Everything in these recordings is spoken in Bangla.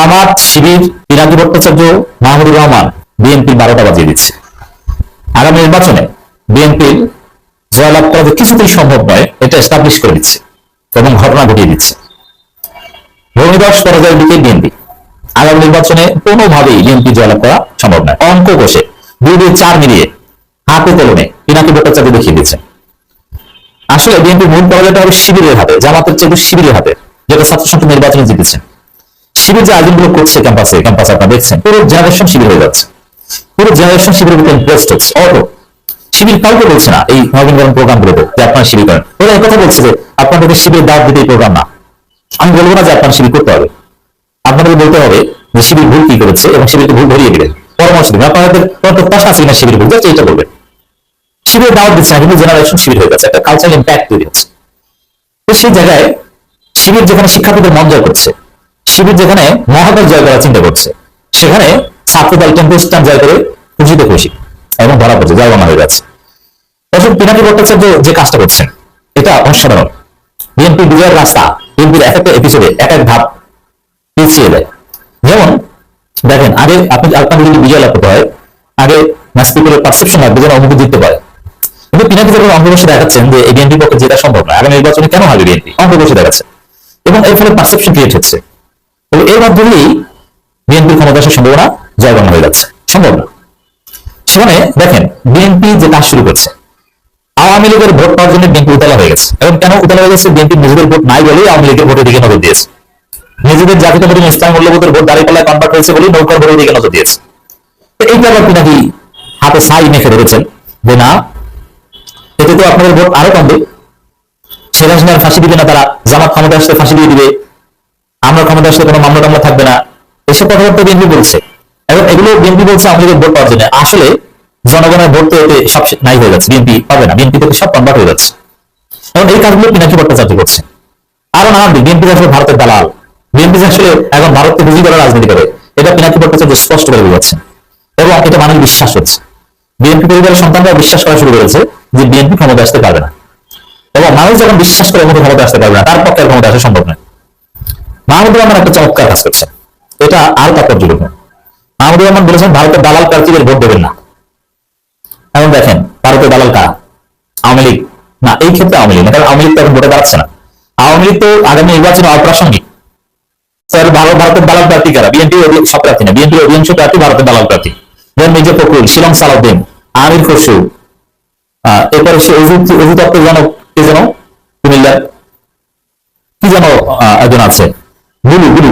জামাত, শিবির পিনাকি ভট্টাচার্য মাহমুদুর রহমান বিএনপি বারোটা বাজিয়ে দিচ্ছে। আগামী নির্বাচনে বিএনপির জয়লাভ করা যে কিছুতেই সম্ভব নয়, এটা এস্টাবলিশ করে দিচ্ছে এবং ঘটনা ঘটিয়ে দিচ্ছে। ভূমিদশ পরাজয়ের দিকে বিএনপি। আগামী নির্বাচনে কোনোভাবেই বিএনপি জয়লাভ করা সম্ভব নয়। অঙ্ক বসে দুই দুই চার মিলিয়ে হাতে কলমে পিনাকি ভট্টাচার্য দেখিয়ে দিচ্ছে। আসলে বিএনপি মূল পরাজয়টা হবে শিবিরের হাতে, জামাতের চেয়ে শিবিরের হাতে, যেটা ছাত্র সংসদ নির্বাচনে জিতেছে। শিবির যে আয়োজনগুলো করছে ক্যাম্পাসে ক্যাম্পাসে আপনারা দেখছেন, পুরো জেনারেশন শিবির হয়ে যাচ্ছে। পুরো জেনারেশন শিবিরের ভিতরে ইনভেস্ট হচ্ছে। অটো শিবির কাউকে বলছে না এই নবীনবরণ প্রোগ্রাম গুলোতে যে আপনারা শিবির করেন। ওরা কথা বলছে যে আপনাদের শিবির দাঁত দিতে প্রোগ্রাম না। আমি বলব না যে আপনার শিবির করতে হবে। আপনাদের বলতে হবে যে শিবির ভুল কি করেছে এবং শিবিরকে ভুল ধরিয়ে দিলেন। পরামর্শ দিবেন। আপনাদের কোনো প্রত্যাশা আছে কিনা শিবির ভুল জাস্ট এইটা বলবেন। শিবির দাওয়াত দিচ্ছে না, কিন্তু জেনারেশন শিবির হয়ে গেছে, একটা কালচারাল ইম্প্যাক্ট তৈরি হচ্ছে। তো সেই জায়গায় শিবির যেখানে শিক্ষার্থীদের মন জয় করছে শিবির যেখানে মহাকাশ জয় করার চিন্তা করছে, সেখানে ছাত্রদল টেম্পো স্ট্যান্ড জয় করে খুশিতে খুশি এবং ধরা পড়ছে জয়বানা হয়ে যাচ্ছে দর্শক পিনাকি ভট্টাচার্য যে কাজটা করছেন, এটা অসাধারণ। বিএনপি বিজয়ের রাস্তা, বিএনপির এক একটা এপিসোডে এক এক ধাপ পিছিয়ে দেয় যেমন, দেখেন, আগে আপনি আপনাদের যদি বিজয় লাভ করতে হয়, আগে ম্যাচপিপুরের পারসেপশন লাগবে যেন অঙ্ক জিততে পারে কিন্তু পিনাকি যখন অঙ্ক দেখাচ্ছেন যে এই বিএনপি পক্ষে জেতা সম্ভব না আগামী নির্বাচনে কেন হবে বিএনপি বসে দেখাচ্ছে। এবং এর ফলে পারসেপশন ক্রিয়েট হচ্ছে। এবং এর মাধ্যমেই বিএনপির ক্ষমতা আসার সম্ভাবনা জয়গান হয়ে যাচ্ছে। সম্ভব না। সেখানে দেখেন, বিএনপি যে কাজ শুরু করছে, আওয়ামী লীগের ভোট পাওয়ার জন্য বিএনপি উতলা হয়ে গেছে। এবং কেন উতলা হয়ে গেছে? বিএনপি নিজেদের ভোট নাই বলেই আওয়ামী লীগের ভোটের দিকে নজর দিয়েছে। নিজেদের জাতীয়তাবাদী ইসলাম মূল্যবোধের ভোট দাঁড়িয়ে কনভার্ট হয়েছে বলেই নৌকার ভোটের দিকে নজর দিয়েছে। তো এইটা আপনি নাকি হাতে সাই মেখে ধরেছেন? যে না, এতে তো আপনাদের ভোট আরও কমবে। শেখ হাসিনার ফাঁসি দিবে না তারা, জামাত ক্ষমতা আসলে ফাঁসি দিয়ে দিবে। আমরা ক্ষমতা আসলে কোনো মামলা টামলা থাকবে না। এসব কথাবার্তা বিএনপি বলছে। এবং এগুলো বিএনপি বলছে আমাদের ভোট পাওয়ার জন্য। আসলে জনগণের ভোট তো এতে সব নাই হয়ে যাচ্ছে। বিএনপি পাবে না। বিএনপি থেকে সব কনভার্ট হয়ে যাচ্ছে। এবং এই কাজগুলো পিনাকি ভট্টাচার্য করছে। আরও দিক। বিএনপি আসলে ভারতের দালাল। বিএনপি আসলে এখন ভারতকে বুঝি করার রাজনীতি করে। এটা পিনাকি ভট্টাচার্য স্পষ্ট করে বোঝাচ্ছে এবং এটা মানুষ বিশ্বাস হচ্ছে। বিএনপি পরিবারের সন্তানরা বিশ্বাস করা শুরু করেছে যে বিএনপি ক্ষমতা আসতে পারবে না। এবং মানুষ যখন বিশ্বাস করে মতো ক্ষমতা আসতে পারবে না, তার পক্ষে ক্ষমতা আসা সম্ভব নয়। মাহমুদুর রহমান একটা চমৎকার কাজ করছে। এটা আরও তাৎপর্যপূর্ণ মাহমুদুর রহমান বলেছেন, ভারতের দালাল প্রার্থীদের ভোট দেবেন না। এখন দেখেন, ভারতের দালাল কারা? আওয়ামী লীগ। না, এই ক্ষেত্রে আওয়ামী লীগ না, কারণ আওয়ামী লীগ তো এখন ভোটে দাঁড়াচ্ছে না। আওয়ামী লীগ তো আগামী নির্বাচনে অপ্রাসঙ্গিক। স্যার, ভারত ভারতের দালাল প্রার্থী কারা? বিএনপি সব প্রার্থী না, বিএনপি অধিকাংশ প্রার্থী ভারতের দালাল প্রার্থী। যেমন মির্জা ফখরুল, শিলং সালাউদ্দিন, আমির খসরু এরপরে সে অজিত আক্তার জনক কে যেন? কুমিল্লার। কি যেন একজন আছে?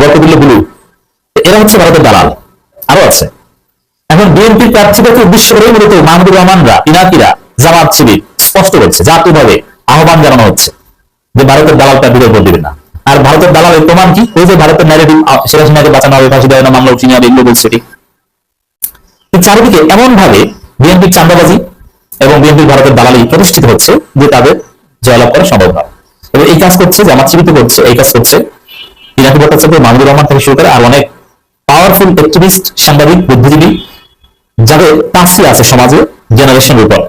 গল্প দিল এরা হচ্ছে ভারতের দালাল। আরও আছে। এখন বিএনপি মূলত মাহমুদুর রহমানরা জামাত স্পষ্ট করছে জাতীয়ভাবে আহ্বান জানানো হচ্ছে যে ভারতের দালাল না। আর ভারতের প্রমাণ কি? ওই যে ভারতের ন্যারেটিভ শেখ হাসিনাকে বাঁচানো হবে, ফাঁসি মামলা এগুলো বলছে চারিদিকে এমন ভাবে বিএনপির চান্দাবাজি এবং বিএনপির ভারতের দালালি প্রতিষ্ঠিত হচ্ছে যে তাদের জয়লাভ করা সম্ভব নয়। এই কাজ করছে, জামাত শিবির করছে, এই কাজ করছে পিনাকি ভট্টাচার্য মাহমুদুর রহমান থেকে শুরু করে আর অনেক পাওয়ারফুল অ্যাক্টিভিস্ট সাংবাদিক বুদ্ধিজীবী যাদের পাঁচটি আছে সমাজে জেনারেশনের উপর।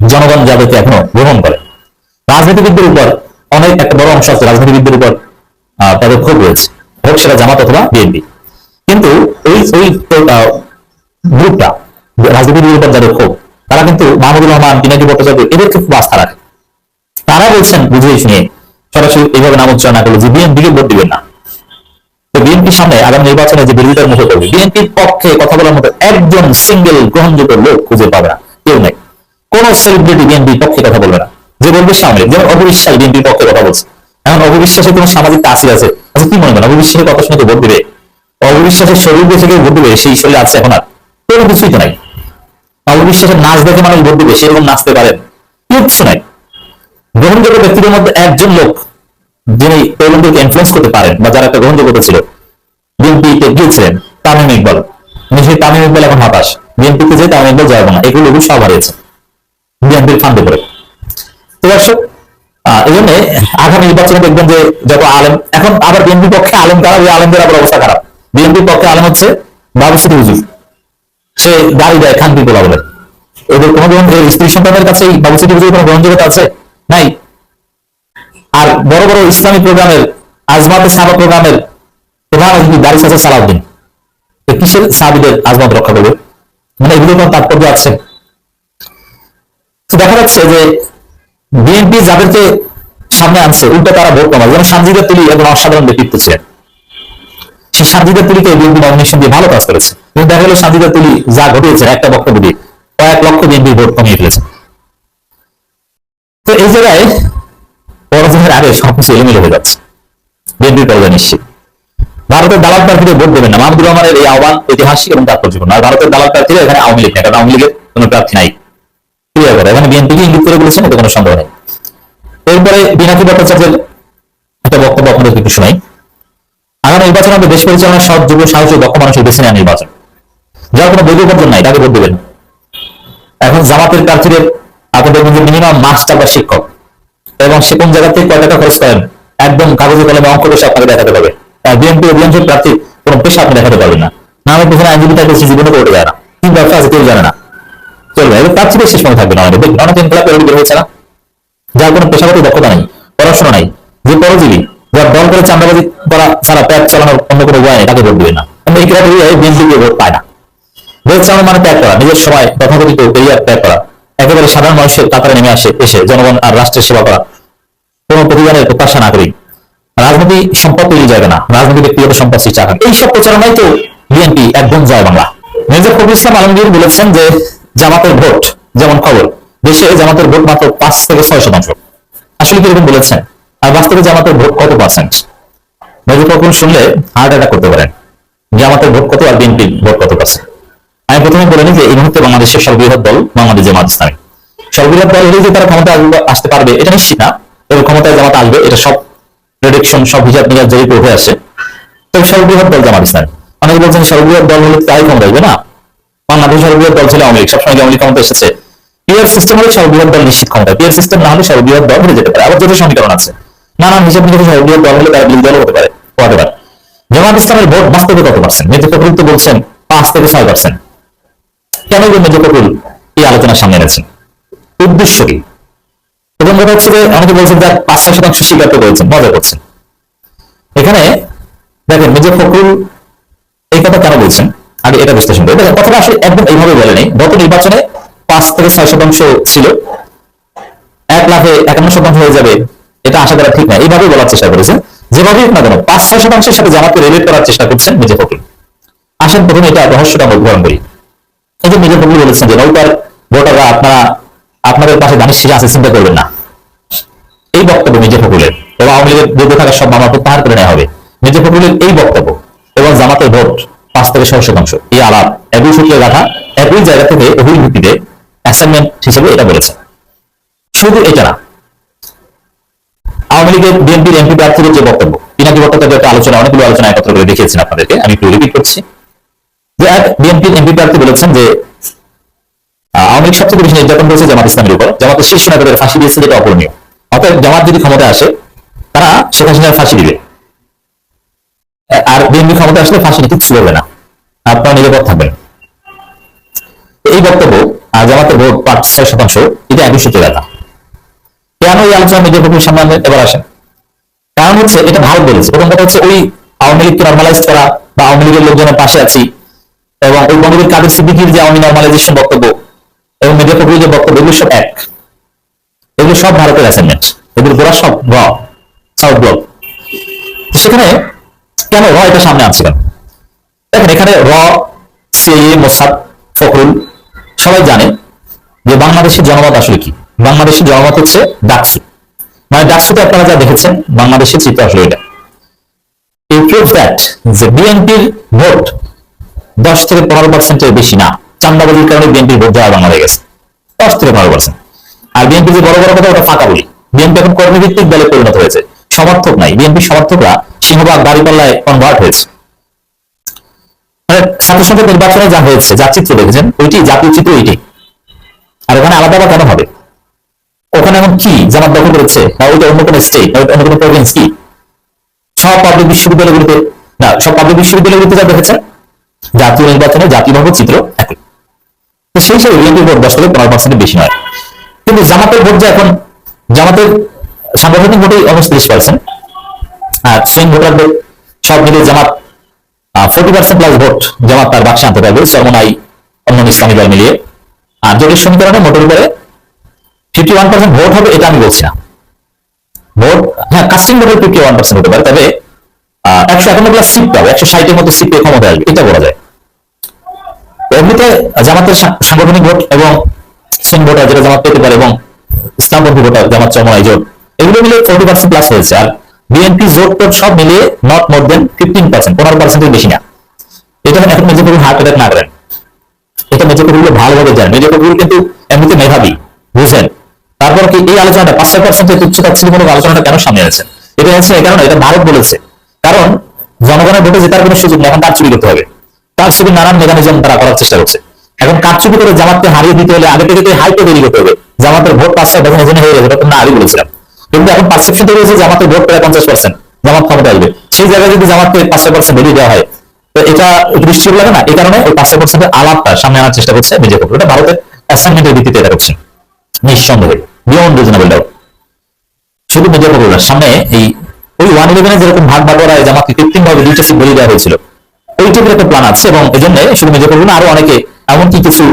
জনগণ যাদেরকে এখনও গ্রহণ করে। রাজনীতিবিদদের উপর অনেক একটা বড় অংশ আছে রাজনীতিবিদদের উপর তাদের ক্ষোভ রয়েছে। হোক সেটা জামাত অথবা বিএনপি। কিন্তু এই আহ, গ্রুপটা রাজনীতিবিদের উপর যাদের ক্ষোভ তারা কিন্তু মাহমুদুর রহমান পিনাকি ভট্টাচার্য এদেরকে খুব আস্থা রাখে। তারা বলছেন বুঝিয়ে শুনিয়ে সরাসরি এইভাবে নাম উচ্চারণ না করলে যে বিএনপিকে ভোট দিবেন না। তো বিএনপির সামনে আগামী নির্বাচনে যে বিরোধিতার মুখে করবে বিএনপির পক্ষে কথা বলার মতো একজন সিঙ্গেল গ্রহণযোগ্য লোক খুঁজে পাবে না, কেউ নেই। কোন সেলিব্রিটি বিএনপির পক্ষে কথা বলবে না। যে বলবে সামনে যেমন অবিশ্বাস বিএনপির পক্ষে কথা বলছে। এখন অবিশ্বাসে তোমার সামাজিক তাসির আছে? আচ্ছা কি মনে করেন? অবিশ্বাসের কথা শুনে তো ভোট দিবে। অবিশ্বাসের শরীর দেখে কেউ ভোট দিবে? সেই শরীর আছে এখন আর। কোনো কিছুই তো নাই। অবিশ্বাসের নাচ দেখে মানুষ ভোট দিবে, সেরকম নাচতে পারেন। কিচ্ছু নাই। গ্রহণযোগ্য ব্যক্তিদের মধ্যে একজন লোক যিনি তরুণদেরকে ইনফ্লুয়েন্স করতে পারেন বা যারা একটা গ্রহণযোগ্যতা ছিল বিএনপিতে গিয়েছিলেন, তামিম ইকবাল। সেই তামিম ইকবাল এখন হতাশ। বিএনপিতে যে তামিম ইকবাল যাবে না। এগুলো লোক সব হারিয়েছে বিএনপির ফান্ডে করে তো দর্শক এই জন্য আগামী নির্বাচনে দেখবেন যে যত আলেম, এখন আবার বিএনপির পক্ষে আলেম খারাপ ওই আলেমদের আবার অবস্থা খারাপ। বিএনপির পক্ষে আলেম হচ্ছে বাবুসিটি হুজুর। সে গাড়ি দেয় খানপি বলা। এদের কোনো স্ত্রী সন্তানের কাছে এই বাবুসিটি হুজুর কোনো গ্রহণযোগ্যতা আছে? নাই আর বড় বড় ইসলামী প্রোগ্রামের, আজমাতে সাবা প্রোগ্রামের প্রধান অতিথি দারিস আছে সালাউদ্দিন। কিসের সাহাবিদের আজমত রক্ষা করবে? মানে এগুলো কোনো তাৎপর্য আছে? দেখা যাচ্ছে যে বিএনপি যাদেরকে সামনে আনছে, উল্টো তারা ভোট কমায় যেমন সানজিদা তুলি একজন অসাধারণ ব্যক্তিত্ব ছিলেন। সেই সানজিদা তুলিকে বিএনপি নমিনেশন দিয়ে ভালো কাজ করেছে। কিন্তু দেখা গেল সানজিদা তুলি যা ঘটিয়েছে, একটা বক্তব্য দিয়ে, কয়েক লক্ষ বিএনপি ভোট কমিয়ে ফেলেছে। এই জায়গায় পরাজয়ের আগে সবকিছু এলোমেলো হয়ে যাচ্ছে। বিএনপির পরাজয় নিশ্চিত। ভারতের দালাল প্রার্থীদের ভোট দেবেন না। মাহমুদুর রহমানের এই আহ্বান ঐতিহাসিক এবং তাৎপর্যপূর্ণ আর ভারতের দালাল প্রার্থীরা এখানে আওয়ামী লীগ না কারণ আওয়ামী লীগের কোনো প্রার্থী নাই। ক্লিয়ার করে এখানে বিএনপিকে ইঙ্গিত করে বলেছেন, এতে কোনো সন্দেহ নেই। এরপরে বিনাকি ভট্টাচার্যের একটা বক্তব্য আপনাদের একটু শোনাই। আগামী নির্বাচন হবে দেশ পরিচালনার সব যুব সাহসী দক্ষ মানুষের বেছে নেওয়া নির্বাচন। যার কোনো বৈধ নাই, তাকে ভোট দেবেন এখন জামাতের প্রার্থীদের আপনাদের মধ্যে মিনিমাম মাস্টার বা শিক্ষক, এবং সে কোন জায়গা থেকে কয় টাকা খরচ করেন, একদম কাগজে কলমে অঙ্ক পেশা আপনাকে দেখাতে পারবে। বিএনপি অধিকাংশ প্রার্থী কোন পেশা আপনি দেখাতে পারবেন না। না আমার পেছনে আইনজীবী থাকলে সে জীবনে করতে যায় না। কি ব্যবসা আছে, কেউ জানে না। চলবে, এবার প্রার্থীদের শেষ সময় থাকবে না আমাদের। দেখবেন অনেক ইনকলাপ এর বের হয়েছে না। যার কোনো পেশাগত দক্ষতা নেই, পড়াশোনা নাই, যে পরজীবী, যার দল করে চান্দাবাজি করা ছাড়া প্যাট চালানোর অন্য কোনো উপায় নেই, তাকে ভোট দিবে না। আমরা এই ক্রাইটেরিয়ায় বিএনপি ভোট পায় না। ভোট চালানো মানে ত্যাগ করা, নিজের সময়, তথাকথিত কেরিয়ার ত্যাগ করা। একেবারে সাধারণ মানুষের কাতারে নেমে আসে, এসে জনগণ আর রাষ্ট্রের সেবা করা। কোনো প্রতিদানের প্রত্যাশা না করি। রাজনীতি সম্পদ তৈরি যাবে না, রাজনীতি ব্যক্তিগত সম্পদ সৃষ্টি আকাঙ্ক্ষা এইসব প্রচারণাই তো বিএনপি একদম জয় বাংলা। মির্জা ফখরুল ইসলাম আলমগীর বলেছেন যে, জামাতের ভোট, যেমন খবর, দেশে জামাতের ভোট মাত্র পাঁচ থেকে ছয় শতাংশ। আসলে কীরকম বলেছেন? আর বাস্তবে জামাতের ভোট কত পার্সেন্ট মির্জা ফখরুল শুনলে হার্ট অ্যাটাক করতে পারেন। জামাতের ভোট কত আর বিএনপির ভোট কত পার্সেন্ট আমি প্রথমে বলে নিই যে এই মুহূর্তে বাংলাদেশের সর্ববৃহৎ দল বাংলাদেশ জামাত ইসলামী। সর্ববৃহৎ দল হলেই যে তারা ক্ষমতা আসতে পারবে, এটা নিশ্চিত না। এবং ক্ষমতায় জামাত আসবে, এটা সব প্রেডিকশন সব হিসাব নিকাশ জরিপে উঠে আসে। তবে সর্ববৃহৎ দল জামাত ইসলামী। অনেকে বলছেন সর্ববৃহৎ দল হলে তাই ক্ষমতা আসবে না। বাংলাদেশ সর্ববৃহৎ দল ছিল আওয়ামী লীগ, সবসময় আওয়ামী ক্ষমতা এসেছে? পিয়ার সিস্টেম হলে সর্ববৃহৎ দল নিশ্চিত ক্ষমতা পিয়ার সিস্টেম না হলে সর্ববৃহৎ দল হয়ে যেতে পারে। আবার যত সমীকরণ আছে। নানান হিসাব নিকাশে সর্ববৃহৎ দল হলে তারা বিল দল হতে পারে। হতে পারে। জামাত ইসলামের ভোট বাস্তবে কত পার্সেন্ট ফখরুল বলছেন পাঁচ থেকে ছয় পার্সেন্ট কেন মির্জা ফখরুল এই আলোচনার সামনে এনেছেন। উদ্দেশ্য কি? প্রথম কথা হচ্ছে যে অনেকে বলছেন যে পাঁচ ছয় শতাংশ স্বীকার করে বলছেন মজা করছেন। এখানে দেখেন মির্জা ফখরুল এই কথা কেন বলছেন? আগে এটা বিশ্লেষণ করি দেখেন কথাটা আসলে একদম এইভাবে বলেনি গত নির্বাচনে পাঁচ থেকে ছয় শতাংশ ছিল। এক লাখে একান্ন শতাংশ হয়ে যাবে, এটা আশা করা ঠিক না। এইভাবে বলার চেষ্টা করেছেন। যেভাবেই না কেন, পাঁচ ছয় শতাংশের সাথে জামাতকে রিলেট করার চেষ্টা করছেন মির্জা ফখরুল। আসেন প্রথমে এটা রহস্যটা আমরা উদ্ঘাটন করি এই যে মির্জা বলেছেন যে নৌকার ভোটাররা আপনারা, আপনাদের পাশে দানিশ শিরা আছে, চিন্তা করবেন না। এই বক্তব্য মির্জা ফখরুলের এবং আওয়ামী লীগের বিরুদ্ধে থাকা সব মামলা প্রত্যাহার করে নেওয়া হবে। মির্জা ফখরুলের এই বক্তব্য এবং জামাতের ভোট পাঁচ থেকে ছয় শতাংশ, এই আলাপ একই সূত্রে গাথা একই জায়গা থেকে অভিল ভিত্তিতে অ্যাসাইনমেন্ট হিসেবে এটা বলেছে। শুধু এটা না, আওয়ামী লীগের বিএনপির এমপি প্রার্থীদের যে বক্তব্য পিনাকি ভট্টাচার্য একটা আলোচনা, অনেকগুলো আলোচনা একত্র করে দেখিয়েছেন আপনাদেরকে, আমি একটু রিপিট করছি। বলেছেন যে আওয়ামী লীগ সবচেয়ে বেশি নির্যাতন করেছে জামাত ইসলামের উপর। জামাতের ফাঁসি দিয়েছে যেটা অতএব জামাত যদি ক্ষমতায় আসে, তারা শেখ হাসিনার ফাঁসি দিবে। আর বিএনপি ক্ষমতা আসলে ফাঁসি নিতে না। নিরাপদ থাকবেন। এই বক্তব্য আর জামাতের ভোট পাঁচ ছয় শতাংশ, এটা একই সূত্রে কেন এই আলোচনা মিডিয়া ফখরুল সামনে এবার আসেন। কারণ হচ্ছে, এটা ভারত বলেছে। প্রথম কথা হচ্ছে, ওই আওয়ামী লীগকে নর্মালাইজ করা বা আওয়ামী লীগের লোকজনের পাশে আছি এবং ওই বন্ধুদের কাদের সিদ্দিকির যে আওয়ামী নর্মালাইজেশন বক্তব্য এবং মিডিয়া ফখরুলের যে বক্তব্য, এগুলো সব এক। এগুলো সব ভারতের অ্যাসাইনমেন্ট এগুলো গোড়া সব র। সাউথ ব্লক সেখানে কেন র এটা সামনে আনছে কেন? দেখেন, এখানে র সিএ মোসাদ, ফখরুল, সবাই জানে যে বাংলাদেশের জনমত আসলে কি? বাংলাদেশের জনমত হচ্ছে ডাকসু। মানে ডাকসুতে আপনারা যা দেখেছেন, বাংলাদেশের চিত্র আসলে এটা। প্রুভ দ্যাট যে বিএনপির ভোট দশ থেকে পনেরো পার্সেন্টের বেশি না। চান্দাবাজির কারণে বিএনপির ভোট দেওয়া বাংলা হয়ে গেছে। দশ থেকে পনেরো পার্সেন্ট আর বিএনপি যে বড় বড় কথা, ওটা ফাঁকা বলি। বিএনপি এখন কর্মভিত্তিক দলে পরিণত হয়েছে। সমর্থক নাই। বিএনপি সমর্থকরা সিংহবাগ দাঁড়িপাল্লায় কনভার্ট হয়েছে। মানে ছাত্র সংসদ নির্বাচনে যা হয়েছে, যা চিত্র দেখেছেন, ওইটি, জাতীয় চিত্র ওইটি। আর ওখানে আলাদা আলাদা কেন হবে? ওখানে এমন কি জামাত দখল করেছে? না ওইটা অন্য কোনো স্টেট ওইটা অন্য কোনো প্রভিন্স কি? সব পাবলিক বিশ্ববিদ্যালয়গুলিতে, না, সব পাবলিক বিশ্ববিদ্যালয়গুলিতে যা দেখেছেন জাতীয় নির্বাচনে জাতীয়ভাবে চিত্র একই। তো সেই হিসেবে বিএনপির ভোট দশ থেকে পনেরো পার্সেন্টের বেশি নয়। কিন্তু জামাতের ভোট যে এখন, জামাতের সাংগঠনিক ভোটে অলমোস্ট তিরিশ পার্সেন্ট আর সুইং ভোটারদের সব মিলিয়ে Jamaat forty percent plus vote Jamaat তার বাক্সে আনতে পারবে চরমনাই অন্যান্য ইসলামী দল মিলিয়ে। আর জোটের সমীকরণে মোটের উপরে ফিফটি ওয়ান পার্সেন্ট ভোট হবে, এটা আমি বলছি না। ভোট হ্যাঁ কাস্টিং ভোটের ফিফটি ওয়ান পার্সেন্ট হতে পারে, তবে একশো প্লাস সিট পাবে একশো ষাটের মতো সিট পেয়ে ক্ষমতা আসবে, এটা বলা যায়। এমনিতে জামাতের সাংগঠনিক ভোট এবং সুন ভোটার যেটা জামাত পেতে পারে এবং ইসলামপন্থী ভোটার, জামাত চরমনাই জোট এগুলো মিলে ফোর্টি পার্সেন্ট প্লাস হয়েছে। আর বিএনপি জোট টোট সব মিলিয়ে not more than fifteen percent পনেরো পার্সেন্টের বেশি না। এটা এখন মেজর কবুল হার্ট অ্যাটাক না করেন এটা মেজর কবুল ভালোভাবে জানেন মেজর কবুল কিন্তু এমনিতে মেধাবী, বুঝলেন? তারপর কি এই আলোচনাটা, পাঁচ ছয় পার্সেন্ট তুচ্ছ তাচ্ছিল্যমূলক আলোচনাটা কেন সামনে আছে এটা হচ্ছে এই কারণে, এটা ভারত বলেছে। কারণ জনগণের ভোটে জেতার কোনো সুযোগ নেই, এখন তার চুরি করতে হবে। তার চুরি নানান মেকানিজম তারা করার চেষ্টা করছে। এখন কারচুপি করে জামাতকে হারিয়ে দিতে হলে আগে থেকে হাইপে তৈরি করতে হবে। জামাতের ভোট পাঁচ ছয় এজন্য হয়ে যাবে এটা না আগে বলেছিলাম। কিন্তু এখন পারসেপশন তৈরি হয়েছে জামাতের ভোট প্রায় পঞ্চাশ পার্সেন্ট জামাত ক্ষমতা আসবে। সেই জায়গায় যদি জামাতকে পাঁচ ছয় পার্সেন্ট বেরিয়ে দেওয়া হয়, তো এটা দৃষ্টি লাগে না? এই কারণে ওই পাঁচ ছয় পার্সেন্টের আলাপটা সামনে আনার চেষ্টা করছে বিজেপি এটা ভারতের অ্যাসাইনমেন্টের ভিত্তিতে এটা করছে। নিঃসন্দেহে বিয়ন্ড রিজনেবল ডাউট শুধু পপুলার সামনে এই ওই ওয়ান ইলেভেনে যেরকম ভাগ বাটোয়ারায় জামাতকে কৃত্রিম ভাবে দুইটা সিট বেরিয়ে দেওয়া হয়েছিল ওই টাইপের একটা প্ল্যান আছে এবং এই জন্য শুধু মিডিয়া পপুলার আরও অনেকে, এমনকি কিছু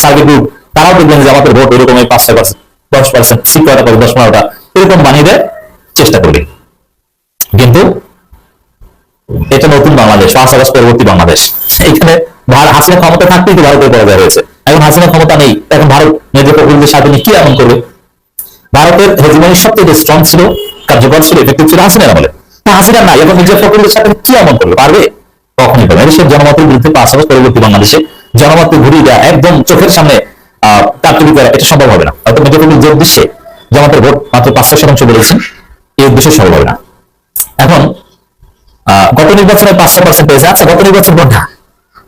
সার্ভে গ্রুপ তারাও দেখবেন যে জামাতের ভোট এরকম এই পার্সেন্ট, দশ পার্সেন্ট সিট কয়টা পাবে দশ পনেরোটা, এরকম বানিয়ে দেয় চেষ্টা করবে। কিন্তু এটা নতুন বাংলাদেশ, পাঁচ আগস্ট পরবর্তী বাংলাদেশ। এখানে হাসিনা ক্ষমতা থাকতেই তো ভারতের পরাজয় হয়েছে। এখন হাসিনা ক্ষমতা নেই, এখন ভারত মেজর প্রকৃতির সাথে কি এমন করবে? ভারতের হেজিমনি সবচেয়ে স্ট্রং ছিল কার্যকর ছিল এফেক্টিভ ছিল হাসিনার আমলে। তা হাসিনা নাই, এখন নিজের প্রকৃতির সাথে কি এমন করবে পারবে? কখনই পারবে। সে জনমতের বিরুদ্ধে আগস্ট পরবর্তী বাংলাদেশে জনমতকে ঘুরিয়ে দেওয়া একদম চোখের সামনে কারচুপি করা এটা সম্ভব হবে না। হয়তো মেজর প্রকৃতির যে উদ্দেশ্যে জামাতের ভোট মাত্র পাঁচ ছয় শতাংশ বলেছেন, এই উদ্দেশ্যে সম্ভব হবে না। এখন গত নির্বাচনে পাঁচ ছয় পার্সেন্ট পেয়েছে। আচ্ছা গত নির্বাচন কোনটা?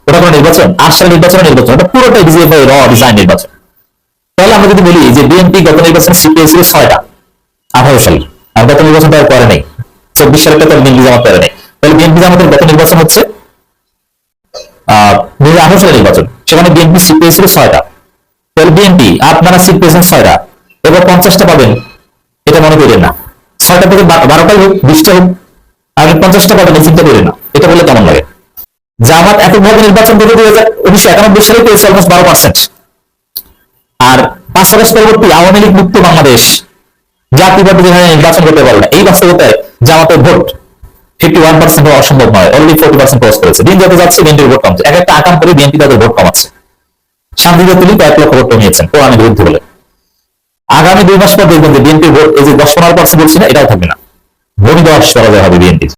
ওটা কোনো নির্বাচন? আট সালের নির্বাচনের নির্বাচন। ওটা পুরোটাই ডিজিএফআই র ডিজাইন নির্বাচন। তাহলে আমরা যদি বলি যে বিএনপি গত নির্বাচনে সিট পেয়েছিল ছয়টা, আঠারো সালে। নির্বাচন তার করে নেই। চব্বিশ সালে তো বিএনপি জামাত করে নেই। তাহলে বিএনপি জামাতের গত নির্বাচন হচ্ছে দুই হাজার আঠারো সালের নির্বাচন। সেখানে বিএনপি সিট পেয়েছিল ছয়টা। তাহলে বিএনপি আপনারা সিট পেয়েছেন ছয়টা। এবার পঞ্চাশটা পাবেন, এটা মনে করেন না। ছয়টা থেকে বারোটাই হোক, বিশটা হোক, আগে পঞ্চাশটা পাবেন চিন্তা করেন না। এটা বলে কেমন লাগে? জামাত এককভাবে নির্বাচন করে দুই হাজার উনিশশো একানব্বই সালে, পেয়েছে অলমোস্ট বারো পার্সেন্ট আর পাঁচ আগস্ট পরবর্তী আওয়ামী লীগ মুক্ত বাংলাদেশ জাতীয়বাদী যেখানে নির্বাচন করতে পারবে না। এই বাস্তবতায় জামাতের ভোট ফিফটি ওয়ান পার্সেন্ট হওয়া অসম্ভব নয় অলরেডি ফোর্টি পার্সেন্ট ক্রস করেছে। দিন যত যাচ্ছে বিএনপির ভোট কমছে। এক একটা আকাম করে বিএনপি তাদের ভোট কমাচ্ছে। শান্তিতে তিনি কয়েক লক্ষ ভোট কমিয়েছেন, কোরআনের বিরুদ্ধে বলে। আগামী দুই মাস পর দেখবেন যে বিএনপির ভোট এই যে দশ পনেরো পার্সেন্ট বলছি না, এটাও থাকবে না। ভূমি দশ, পরাজয় হবে বিএনপির।